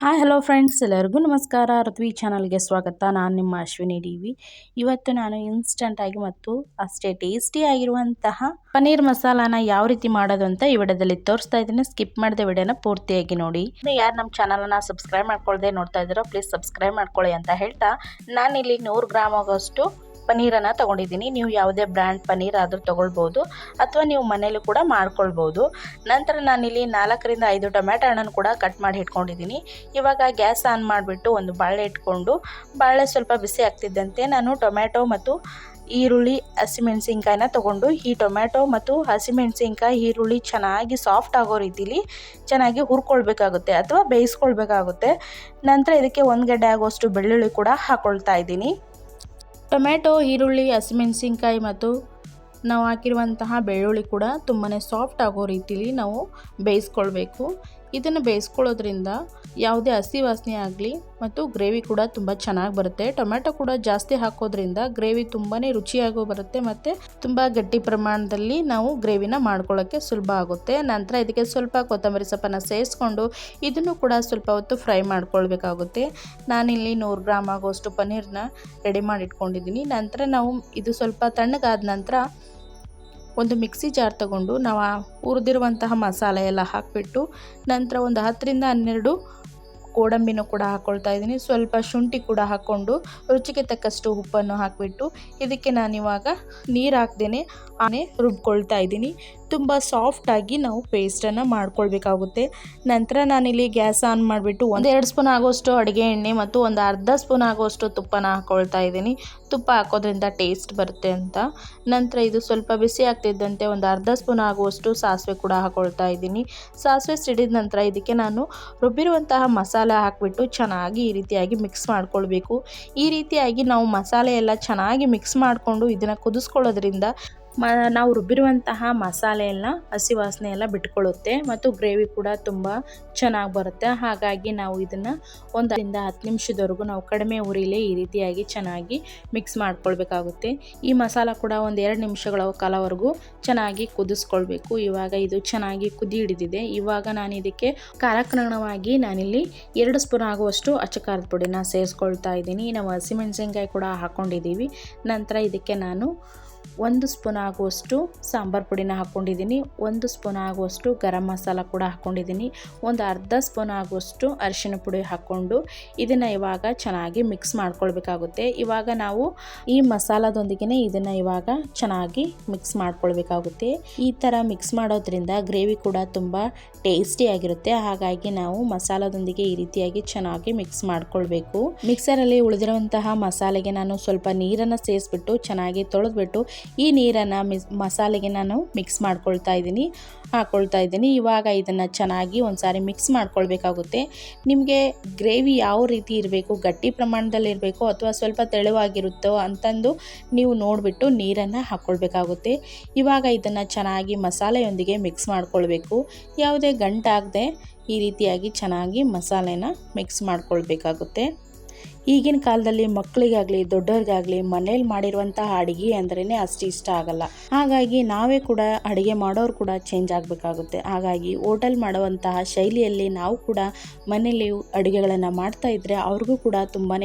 Hi hello friends ಎಲ್ಲರಿಗೂ ನಮಸ್ಕಾರ. ಋತ್ವಿ ಚಾನಲ್ಗೆ ಸ್ವಾಗತ. ನಾನು ನಿಮ್ಮ ಅಶ್ವಿನಿ ಡಿ ವಿ. ಇವತ್ತು ನಾನು ಇನ್ಸ್ಟಂಟಾಗಿ ಮತ್ತು ಅಷ್ಟೇ ಟೇಸ್ಟಿ ಆಗಿರುವಂತಹ ಪನ್ನೀರ್ ಮಸಾಲಾನ ಯಾವ ರೀತಿ ಮಾಡೋದು ಅಂತ ಈ ವಿಡಿಯೋದಲ್ಲಿ ತೋರಿಸ್ತಾ ಇದ್ದೀನಿ. ಸ್ಕಿಪ್ ಮಾಡಿದೆ ವಿಡಿಯೋನ ಪೂರ್ತಿಯಾಗಿ ನೋಡಿ. ಯಾರು ನಮ್ಮ ಚಾನಲನ್ನು ಸಬ್ಸ್ಕ್ರೈಬ್ ಮಾಡ್ಕೊಳ್ಳದೆ ನೋಡ್ತಾ ಇದ್ದೀರೋ ಪ್ಲೀಸ್ ಸಬ್ಸ್ಕ್ರೈಬ್ ಮಾಡ್ಕೊಳ್ಳಿ ಅಂತ ಹೇಳ್ತಾ. ನಾನಿಲ್ಲಿ ನೂರು ಗ್ರಾಮ್ ಆಗೋಷ್ಟು ಪನ್ನೀರನ್ನು ತೊಗೊಂಡಿದ್ದೀನಿ. ನೀವು ಯಾವುದೇ ಬ್ರ್ಯಾಂಡ್ ಪನ್ನೀರ್ ಆದರೂ ತೊಗೊಳ್ಬೋದು ಅಥವಾ ನೀವು ಮನೇಲಿ ಕೂಡ ಮಾಡ್ಕೊಳ್ಬೋದು. ನಂತರ ನಾನಿಲ್ಲಿ ನಾಲ್ಕರಿಂದ ಐದು ಟೊಮ್ಯಾಟೊ ಹಣ್ಣನ್ನು ಕೂಡ ಕಟ್ ಮಾಡಿ ಇಟ್ಕೊಂಡಿದ್ದೀನಿ. ಇವಾಗ ಗ್ಯಾಸ್ ಆನ್ ಮಾಡಿಬಿಟ್ಟು ಒಂದು ಬಾಳೆ ಇಟ್ಕೊಂಡು, ಬಾಳೆ ಸ್ವಲ್ಪ ಬಿಸಿ ಆಗ್ತಿದ್ದಂತೆ ನಾನು ಟೊಮ್ಯಾಟೊ ಮತ್ತು ಈರುಳ್ಳಿ, ಹಸಿಮೆಣಸಿನ್ಕಾಯಿನ ತೊಗೊಂಡು, ಈ ಟೊಮ್ಯಾಟೊ ಮತ್ತು ಹಸಿಮೆಣಸಿನ್ಕಾಯಿ, ಈರುಳ್ಳಿ ಚೆನ್ನಾಗಿ ಸಾಫ್ಟ್ ಆಗೋ ರೀತಿಲಿ ಚೆನ್ನಾಗಿ ಹುರ್ಕೊಳ್ಬೇಕಾಗುತ್ತೆ ಅಥವಾ ಬೇಯಿಸ್ಕೊಳ್ಬೇಕಾಗುತ್ತೆ. ನಂತರ ಇದಕ್ಕೆ ಒಂದು ಗಡ್ಡೆ ಆಗೋಷ್ಟು ಬೆಳ್ಳುಳ್ಳಿ ಕೂಡ ಹಾಕ್ಕೊಳ್ತಾ ಇದ್ದೀನಿ. ಟೊಮ್ಯಾಟೊ, ಈರುಳ್ಳಿ ಹಸಿಮೆಣಸಿನ್ಕಾಯಿ ಮತ್ತು ನಾವು ಹಾಕಿರುವಂತಹ ಬೆಳ್ಳುಳ್ಳಿ ಕೂಡ ತುಂಬಾ ಸಾಫ್ಟ್ ಆಗೋ ರೀತಿಲಿ ನಾವು ಬೇಯಿಸ್ಕೊಳ್ಬೇಕು. ಇದನ್ನು ಬೇಯಿಸ್ಕೊಳ್ಳೋದ್ರಿಂದ ಯಾವುದೇ ಹಸಿ ವಾಸನೆ ಆಗಲಿ ಮತ್ತು ಗ್ರೇವಿ ಕೂಡ ತುಂಬ ಚೆನ್ನಾಗಿ ಬರುತ್ತೆ. ಟೊಮ್ಯಾಟೊ ಕೂಡ ಜಾಸ್ತಿ ಹಾಕೋದ್ರಿಂದ ಗ್ರೇವಿ ತುಂಬಾ ರುಚಿಯಾಗೂ ಬರುತ್ತೆ ಮತ್ತು ತುಂಬ ಗಟ್ಟಿ ಪ್ರಮಾಣದಲ್ಲಿ ನಾವು ಗ್ರೇವಿನ ಮಾಡ್ಕೊಳ್ಳೋಕ್ಕೆ ಸುಲಭ ಆಗುತ್ತೆ. ನಂತರ ಇದಕ್ಕೆ ಸ್ವಲ್ಪ ಕೊತ್ತಂಬರಿ ಸೊಪ್ಪನ್ನು ಸೇರಿಸ್ಕೊಂಡು ಇದನ್ನು ಕೂಡ ಸ್ವಲ್ಪ ಹೊತ್ತು ಫ್ರೈ ಮಾಡ್ಕೊಳ್ಬೇಕಾಗುತ್ತೆ. ನಾನಿಲ್ಲಿ ನೂರು ಗ್ರಾಮ್ ಆಗೋಷ್ಟು ಪನ್ನೀರನ್ನ ರೆಡಿ ಮಾಡಿ ಇಟ್ಕೊಂಡಿದ್ದೀನಿ ನಂತರ ನಾವು ಇದು ಸ್ವಲ್ಪ ತಣ್ಣಗಾದ ನಂತರ ಒಂದು ಮಿಕ್ಸಿ ಜಾರ್ ತಗೊಂಡು ನಾವು ಹುರಿದಿರುವಂತಹ ಮಸಾಲೆ ಎಲ್ಲ ಹಾಕಿಬಿಟ್ಟು ನಂತರ ಒಂದು ಹತ್ತರಿಂದ ಹನ್ನೆರಡು ಗೋಡಂಬಿನೂ ಕೂಡ ಹಾಕ್ಕೊಳ್ತಾ ಇದ್ದೀನಿ. ಸ್ವಲ್ಪ ಶುಂಠಿ ಕೂಡ ಹಾಕ್ಕೊಂಡು ರುಚಿಗೆ ತಕ್ಕಷ್ಟು ಉಪ್ಪನ್ನು ಹಾಕಿಬಿಟ್ಟು ಇದಕ್ಕೆ ನಾನಿವಾಗ ನೀರು ಹಾಕ್ದೇನೆ ಆನೆ ರುಬ್ಕೊಳ್ತಾ ಇದ್ದೀನಿ. ತುಂಬ ಸಾಫ್ಟಾಗಿ ನಾವು ಪೇಸ್ಟನ್ನು ಮಾಡ್ಕೊಳ್ಬೇಕಾಗುತ್ತೆ. ನಂತರ ನಾನಿಲ್ಲಿ ಗ್ಯಾಸ್ ಆನ್ ಮಾಡಿಬಿಟ್ಟು ಒಂದೆರಡು ಸ್ಪೂನ್ ಆಗೋಷ್ಟು ಅಡುಗೆ ಎಣ್ಣೆ ಮತ್ತು ಒಂದು ಅರ್ಧ ಸ್ಪೂನ್ ಆಗೋಷ್ಟು ತುಪ್ಪನ ಹಾಕ್ಕೊಳ್ತಾ ಇದ್ದೀನಿ. ತುಪ್ಪ ಹಾಕೋದ್ರಿಂದ ಟೇಸ್ಟ್ ಬರುತ್ತೆ ಅಂತ. ನಂತರ ಇದು ಸ್ವಲ್ಪ ಬಿಸಿ ಆಗ್ತಿದ್ದಂತೆ ಒಂದು ಅರ್ಧ ಸ್ಪೂನ್ ಆಗುವಷ್ಟು ಸಾಸಿವೆ ಕೂಡ ಹಾಕೊಳ್ತಾ ಇದ್ದೀನಿ. ಸಾಸಿವೆ ಸಿಡಿದ ನಂತರ ಇದಕ್ಕೆ ನಾನು ರುಬ್ಬಿರುವಂತಹ ಮಸಾಲೆ ಹಾಕಿಬಿಟ್ಟು ಚೆನ್ನಾಗಿ ಈ ರೀತಿಯಾಗಿ ಮಿಕ್ಸ್ ಮಾಡ್ಕೊಳ್ಬೇಕು. ಈ ರೀತಿಯಾಗಿ ನಾವು ಮಸಾಲೆ ಎಲ್ಲ ಚೆನ್ನಾಗಿ ಮಿಕ್ಸ್ ಮಾಡಿಕೊಂಡು ಇದನ್ನು ಕುದಿಸ್ಕೊಳ್ಳೋದ್ರಿಂದ ಮ, ನಾವು ರುಬ್ಬಿರುವಂತಹ ಮಸಾಲೆ ಎಲ್ಲ, ಹಸಿ ವಾಸನೆ ಎಲ್ಲ ಬಿಟ್ಕೊಳ್ಳುತ್ತೆ ಮತ್ತು ಗ್ರೇವಿ ಕೂಡ ತುಂಬ ಚೆನ್ನಾಗಿ ಬರುತ್ತೆ. ಹಾಗಾಗಿ ನಾವು ಇದನ್ನು ಒಂದರಿಂದ ಹತ್ತು ನಿಮಿಷದವರೆಗೂ ನಾವು ಕಡಿಮೆ ಉರಿಲೇ ಈ ರೀತಿಯಾಗಿ ಚೆನ್ನಾಗಿ ಮಿಕ್ಸ್ ಮಾಡ್ಕೊಳ್ಬೇಕಾಗುತ್ತೆ. ಈ ಮಸಾಲ ಕೂಡ ಒಂದು ಎರಡು ನಿಮಿಷಗಳ ಕಾಲವರೆಗೂ ಚೆನ್ನಾಗಿ ಕುದಿಸ್ಕೊಳ್ಬೇಕು. ಇವಾಗ ಇದು ಚೆನ್ನಾಗಿ ಕುದಿ ಹಿಡಿದಿದೆ. ಇವಾಗ ನಾನು ಇದಕ್ಕೆ ಕಾಲಕ್ರಮವಾಗಿ ನಾನಿಲ್ಲಿ ಎರಡು ಸ್ಪೂನ್ ಆಗುವಷ್ಟು ಅಚ್ಚಕಾರದ ಪುಡಿನ ಸೇರಿಸ್ಕೊಳ್ತಾ ಇದ್ದೀನಿ. ನಾವು ಹಸಿಮೆಣಸಿನ್ಕಾಯಿ ಕೂಡ ಹಾಕ್ಕೊಂಡಿದ್ದೀವಿ ನಂತರ ಇದಕ್ಕೆ ನಾನು ಒಂದು ಸ್ಪೂನ್ ಆಗುವಷ್ಟು ಸಾಂಬಾರು ಪುಡಿನ ಹಾಕ್ಕೊಂಡಿದ್ದೀನಿ, ಒಂದು ಸ್ಪೂನ್ ಆಗುವಷ್ಟು ಗರಂ ಮಸಾಲ ಕೂಡ ಹಾಕ್ಕೊಂಡಿದ್ದೀನಿ, ಒಂದು ಅರ್ಧ ಸ್ಪೂನ್ ಆಗುವಷ್ಟು ಅರಿಶಿನ ಪುಡಿ ಹಾಕ್ಕೊಂಡು ಇದನ್ನು ಇವಾಗ ಚೆನ್ನಾಗಿ ಮಿಕ್ಸ್ ಮಾಡ್ಕೊಳ್ಬೇಕಾಗುತ್ತೆ. ಇವಾಗ ನಾವು ಈ ಮಸಾಲದೊಂದಿಗೆ ಇದನ್ನು ಇವಾಗ ಚೆನ್ನಾಗಿ ಮಿಕ್ಸ್ ಮಾಡ್ಕೊಳ್ಬೇಕಾಗುತ್ತೆ. ಈ ಥರ ಮಿಕ್ಸ್ ಮಾಡೋದ್ರಿಂದ ಗ್ರೇವಿ ಕೂಡ ತುಂಬ ಟೇಸ್ಟಿಯಾಗಿರುತ್ತೆ ಹಾಗಾಗಿ ನಾವು ಮಸಾಲದೊಂದಿಗೆ ಈ ರೀತಿಯಾಗಿ ಚೆನ್ನಾಗಿ ಮಿಕ್ಸ್ ಮಾಡ್ಕೊಳ್ಬೇಕು. ಮಿಕ್ಸರಲ್ಲಿ ಉಳಿದಿರುವಂತಹ ಮಸಾಲೆಗೆ ನಾನು ಸ್ವಲ್ಪ ನೀರನ್ನು ಸೇರಿಸ್ಬಿಟ್ಟು ಚೆನ್ನಾಗಿ ತೊಳೆದ್ಬಿಟ್ಟು ಈ ನೀರನ್ನು ಮಿಸ್ ಮಸಾಲೆಗೆ ನಾನು ಮಿಕ್ಸ್ ಮಾಡ್ಕೊಳ್ತಾ ಇದ್ದೀನಿ ಹಾಕ್ಕೊಳ್ತಾ ಇದ್ದೀನಿ. ಇವಾಗ ಇದನ್ನು ಚೆನ್ನಾಗಿ ಒಂದು ಸಾರಿ ಮಿಕ್ಸ್ ಮಾಡ್ಕೊಳ್ಬೇಕಾಗುತ್ತೆ. ನಿಮಗೆ ಗ್ರೇವಿ ಯಾವ ರೀತಿ ಇರಬೇಕು, ಗಟ್ಟಿ ಪ್ರಮಾಣದಲ್ಲಿ ಇರಬೇಕು ಅಥವಾ ಸ್ವಲ್ಪ ತೆಳುವಾಗಿರುತ್ತೋ ಅಂತಂದು ನೀವು ನೋಡಿಬಿಟ್ಟು ನೀರನ್ನು ಹಾಕ್ಕೊಳ್ಬೇಕಾಗುತ್ತೆ ಇವಾಗ ಇದನ್ನು ಚೆನ್ನಾಗಿ ಮಸಾಲೆಯೊಂದಿಗೆ ಮಿಕ್ಸ್ ಮಾಡ್ಕೊಳ್ಬೇಕು. ಯಾವುದೇ ಗಂಟಾಗದೆ ಈ ರೀತಿಯಾಗಿ ಚೆನ್ನಾಗಿ ಮಸಾಲೆನ ಮಿಕ್ಸ್ ಮಾಡ್ಕೊಳ್ಬೇಕಾಗುತ್ತೆ. ಈಗಿನ ಕಾಲದಲ್ಲಿ ಮಕ್ಕಳಿಗಾಗಲಿ, ದೊಡ್ಡವ್ರಿಗಾಗಲಿ ಮನೇಲಿ ಮಾಡಿರುವಂತಹ ಅಡುಗೆ ಅಂದ್ರೇ ಅಷ್ಟು ಇಷ್ಟ ಆಗಲ್ಲ. ಹಾಗಾಗಿ ನಾವೇ ಕೂಡ ಅಡುಗೆ ಮಾಡೋರು ಕೂಡ ಚೇಂಜ್ ಆಗಬೇಕಾಗುತ್ತೆ. ಹಾಗಾಗಿ ಹೋಟೆಲ್ ಮಾಡುವಂತಹ ಶೈಲಿಯಲ್ಲಿ ನಾವು ಕೂಡ ಮನೇಲಿ ಅಡುಗೆಗಳನ್ನು ಮಾಡ್ತಾ ಇದ್ದರೆ ಅವ್ರಿಗೂ ಕೂಡ ತುಂಬಾ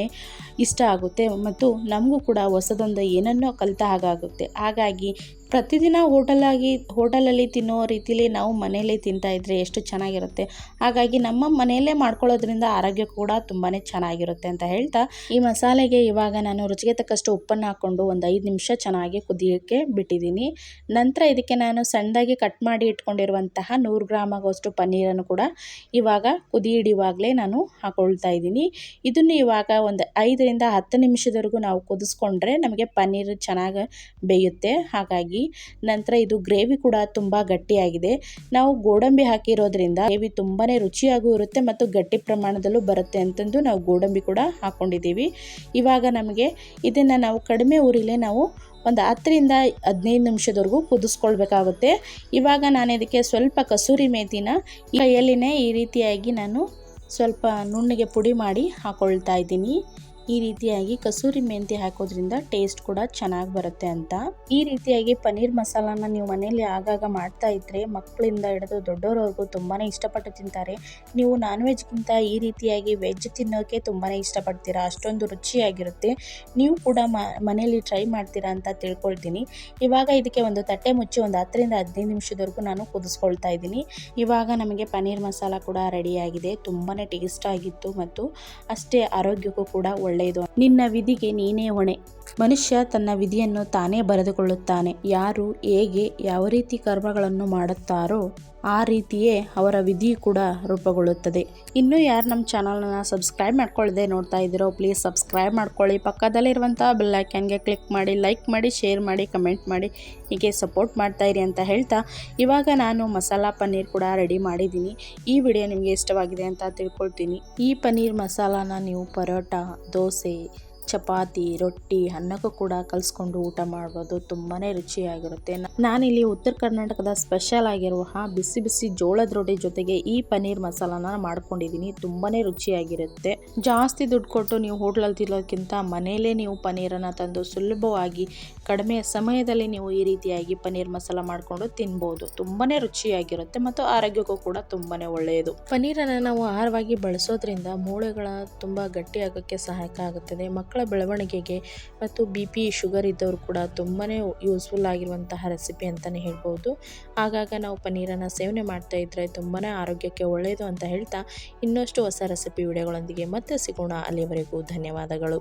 ಇಷ್ಟ ಆಗುತ್ತೆ ಮತ್ತು ನಮಗೂ ಕೂಡ ಹೊಸದೊಂದು ಏನನ್ನೋ ಕಲಿತ ಹಾಗಾಗುತ್ತೆ. ಹಾಗಾಗಿ ಪ್ರತಿದಿನ ಹೋಟೆಲಾಗಿ ಹೋಟೆಲಲ್ಲಿ ತಿನ್ನೋ ರೀತಿಲಿ ನಾವು ಮನೆಯಲ್ಲೇ ತಿಂತಾ ಇದ್ದರೆ ಎಷ್ಟು ಚೆನ್ನಾಗಿರುತ್ತೆ. ಹಾಗಾಗಿ ನಮ್ಮ ಮನೆಯಲ್ಲೇ ಮಾಡ್ಕೊಳ್ಳೋದ್ರಿಂದ ಆರೋಗ್ಯ ಕೂಡ ತುಂಬಾ ಚೆನ್ನಾಗಿರುತ್ತೆ ಅಂತ ಹೇಳ್ತಾ ಈ ಮಸಾಲೆಗೆ ಇವಾಗ ನಾನು ರುಚಿಗೆ ತಕ್ಕಷ್ಟು ಉಪ್ಪನ್ನು ಹಾಕ್ಕೊಂಡು ಒಂದು ಐದು ನಿಮಿಷ ಚೆನ್ನಾಗಿ ಕುದಿಯೋಕ್ಕೆ ಬಿಟ್ಟಿದ್ದೀನಿ. ನಂತರ ಇದಕ್ಕೆ ನಾನು ಸಣ್ಣದಾಗಿ ಕಟ್ ಮಾಡಿ ಇಟ್ಕೊಂಡಿರುವಂತಹ ನೂರು ಗ್ರಾಮ್ ಆಗೋಷ್ಟು ಪನ್ನೀರನ್ನು ಕೂಡ ಇವಾಗ ಕುದಿ ಹಿಡಿಯುವಾಗಲೇ ನಾನು ಹಾಕೊಳ್ತಾ ಇದ್ದೀನಿ. ಇದನ್ನು ಇವಾಗ ಒಂದು ಐದರಿಂದ ಹತ್ತು ನಿಮಿಷದವರೆಗೂ ನಾವು ಕುದಿಸ್ಕೊಂಡ್ರೆ ನಮಗೆ ಪನ್ನೀರ್ ಚೆನ್ನಾಗಿ ಬೇಯುತ್ತೆ. ಹಾಗಾಗಿ ನಂತರ ಇದು ಗ್ರೇವಿ ಕೂಡ ತುಂಬ ಗಟ್ಟಿಯಾಗಿದೆ. ನಾವು ಗೋಡಂಬಿ ಹಾಕಿರೋದ್ರಿಂದ ಗ್ರೇವಿ ತುಂಬಾ ರುಚಿಯಾಗೂ ಇರುತ್ತೆ ಮತ್ತು ಗಟ್ಟಿ ಪ್ರಮಾಣದಲ್ಲೂ ಬರುತ್ತೆ ಅಂತಂದು ನಾವು ಗೋಡಂಬಿ ಕೂಡ ಹಾಕ್ಕೊಂಡಿದ್ದೀವಿ ಇವಾಗ ನಮಗೆ ಇದನ್ನು ನಾವು ಕಡಿಮೆ ಊರಿಲೇ ನಾವು ಒಂದು ಹತ್ತರಿಂದ ಹದಿನೈದು ನಿಮಿಷದವರೆಗೂ ಕುದಿಸ್ಕೊಳ್ಬೇಕಾಗುತ್ತೆ. ಇವಾಗ ನಾನು ಇದಕ್ಕೆ ಸ್ವಲ್ಪ ಕಸೂರಿ ಮೇಥಿನ ಕೈಯಲ್ಲಿನೇ ಈ ರೀತಿಯಾಗಿ ನಾನು ಸ್ವಲ್ಪ ನುಣ್ಣಗೆ ಪುಡಿ ಮಾಡಿ ಹಾಕ್ಕೊಳ್ತಾ ಇದ್ದೀನಿ. ಈ ರೀತಿಯಾಗಿ ಕಸೂರಿ ಮೆಂತಿ ಹಾಕೋದ್ರಿಂದ ಟೇಸ್ಟ್ ಕೂಡ ಚೆನ್ನಾಗಿ ಬರುತ್ತೆ ಅಂತ. ಈ ರೀತಿಯಾಗಿ ಪನ್ನೀರ್ ಮಸಾಲಾನ ನೀವು ಮನೆಯಲ್ಲಿ ಆಗಾಗ ಮಾಡ್ತಾ ಇದ್ರೆ ಮಕ್ಕಳಿಂದ ಹಿಡಿದು ದೊಡ್ಡವರವರೆಗೂ ತುಂಬಾನೇ ಇಷ್ಟಪಟ್ಟು ತಿಂತಾರೆ. ನೀವು ನಾನ್ ವೆಜ್ಗಿಂತ ಈ ರೀತಿಯಾಗಿ ವೆಜ್ ತಿನ್ನೋಕೆ ತುಂಬಾನೇ ಇಷ್ಟಪಡ್ತೀರಾ? ಅಷ್ಟೊಂದು ರುಚಿಯಾಗಿರುತ್ತೆ. ನೀವು ಕೂಡ ಮನೆಯಲ್ಲಿ ಟ್ರೈ ಮಾಡ್ತೀರಾ ಅಂತ ತಿಳ್ಕೊಳ್ತೀನಿ. ಇವಾಗ ಇದಕ್ಕೆ ಒಂದು ತಟ್ಟೆ ಮುಚ್ಚಿ ಒಂದು ಹತ್ತರಿಂದ ಹದಿನೈದು ನಿಮಿಷದವರೆಗೂ ನಾನು ಕುದಿಸ್ಕೊಳ್ತಾ ಇದ್ದೀನಿ. ಇವಾಗ ನಮಗೆ ಪನ್ನೀರ್ ಮಸಾಲ ಕೂಡ ರೆಡಿಯಾಗಿದೆ ತುಂಬಾ ಟೇಸ್ಟ್ ಆಗಿತ್ತು ಮತ್ತು ಅಷ್ಟೇ ಆರೋಗ್ಯಕ್ಕೂ ಕೂಡ ಒಳ್ಳೆಯದು. ನಿನ್ನ ವಿಧಿಗೆ ನೀನೇ ಹೊಣೆ. ಮನುಷ್ಯ ತನ್ನ ವಿಧಿಯನ್ನು ತಾನೇ ಬರೆದುಕೊಳ್ಳುತ್ತಾನೆ. ಯಾರು, ಹೇಗೆ, ಯಾವ ರೀತಿ ಕರ್ಮಗಳನ್ನು ಮಾಡುತ್ತಾರೋ ಆ ರೀತಿಯೇ ಅವರ ವಿಧಿ ಕೂಡ ರೂಪುಗೊಳ್ಳುತ್ತದೆ. ಇನ್ನೂ ಯಾರು ನಮ್ಮ ಚಾನಲ್ನ ಸಬ್ಸ್ಕ್ರೈಬ್ ಮಾಡ್ಕೊಳ್ಳದೆ ನೋಡ್ತಾ ಇದ್ದೀರೋ ಪ್ಲೀಸ್ ಸಬ್ಸ್ಕ್ರೈಬ್ ಮಾಡ್ಕೊಳ್ಳಿ. ಪಕ್ಕದಲ್ಲಿರುವಂಥ ಬೆಲ್ಲೈಕನ್ಗೆ ಕ್ಲಿಕ್ ಮಾಡಿ ಲೈಕ್ ಮಾಡಿ ಶೇರ್ ಮಾಡಿ ಕಮೆಂಟ್ ಮಾಡಿ, ಹೀಗೆ ಸಪೋರ್ಟ್ ಮಾಡ್ತಾ ಇರಿ ಅಂತ ಹೇಳ್ತಾ ಇವಾಗ ನಾನು ಮಸಾಲಾ ಪನ್ನೀರ್ ಕೂಡ ರೆಡಿ ಮಾಡಿದ್ದೀನಿ. ಈ ವಿಡಿಯೋ ನಿಮಗೆ ಇಷ್ಟವಾಗಿದೆ ಅಂತ ತಿಳ್ಕೊಳ್ತೀನಿ. ಈ ಪನ್ನೀರ್ ಮಸಾಲಾನ ನೀವು ಪರೋಟ, ದೋಸೆ 12 ಚಪಾತಿ, ರೊಟ್ಟಿ ಅನ್ನಕ್ಕೂ ಕೂಡ ಕಲಿಸ್ಕೊಂಡು ಊಟ ಮಾಡ್ಬೋದು. ತುಂಬಾ ರುಚಿಯಾಗಿರುತ್ತೆ. ನಾನಿಲ್ಲಿ ಉತ್ತರ ಕರ್ನಾಟಕದ ಸ್ಪೆಷಲ್ ಆಗಿರುವ ಬಿಸಿ ಬಿಸಿ ಜೋಳದ ರೊಟ್ಟಿ ಜೊತೆಗೆ ಈ ಪನ್ನೀರ್ ಮಸಾಲಾನ ಮಾಡ್ಕೊಂಡಿದ್ದೀನಿ ತುಂಬಾ ರುಚಿಯಾಗಿರುತ್ತೆ. ಜಾಸ್ತಿ ದುಡ್ಡು ಕೊಟ್ಟು ನೀವು ಹೋಟ್ಲಲ್ಲಿ ತಿನ್ನೋದಕ್ಕಿಂತ ಮನೆಯಲ್ಲೇ ನೀವು ಪನ್ನೀರನ್ನು ತಂದು ಸುಲಭವಾಗಿ ಕಡಿಮೆ ಸಮಯದಲ್ಲಿ ನೀವು ಈ ರೀತಿಯಾಗಿ ಪನ್ನೀರ್ ಮಸಾಲ ಮಾಡಿಕೊಂಡು ತಿನ್ಬೋದು. ತುಂಬಾ ರುಚಿಯಾಗಿರುತ್ತೆ ಮತ್ತು ಆರೋಗ್ಯಕ್ಕೂ ಕೂಡ ತುಂಬಾ ಒಳ್ಳೆಯದು. ಪನ್ನೀರನ್ನು ನಾವು ಆಹಾರವಾಗಿ ಬಳಸೋದ್ರಿಂದ ಮೂಳೆಗಳ ತುಂಬ ಗಟ್ಟಿಯಾಗೋಕ್ಕೆ ಸಹಾಯಕ ಆಗುತ್ತದೆ. ಮಕ್ಕಳು ಮಕ್ಕಳ ಬೆಳವಣಿಗೆಗೆ ಮತ್ತು ಬಿ ಪಿ ಶುಗರ್ ಇದ್ದವರು ಕೂಡ ತುಂಬಾ ಯೂಸ್ಫುಲ್ ಆಗಿರುವಂತಹ ರೆಸಿಪಿ ಅಂತಲೇ ಹೇಳ್ಬೋದು. ಆಗಾಗ ನಾವು ಪನ್ನೀರನ್ನು ಸೇವನೆ ಮಾಡ್ತಾ ಇದ್ದರೆ ತುಂಬಾ ಆರೋಗ್ಯಕ್ಕೆ ಒಳ್ಳೆಯದು ಅಂತ ಹೇಳ್ತಾ ಇನ್ನಷ್ಟು ಹೊಸ ರೆಸಿಪಿ ವಿಡಿಯೋಗಳೊಂದಿಗೆ ಮತ್ತೆ ಸಿಗೋಣ. ಅಲ್ಲಿವರೆಗೂ ಧನ್ಯವಾದಗಳು.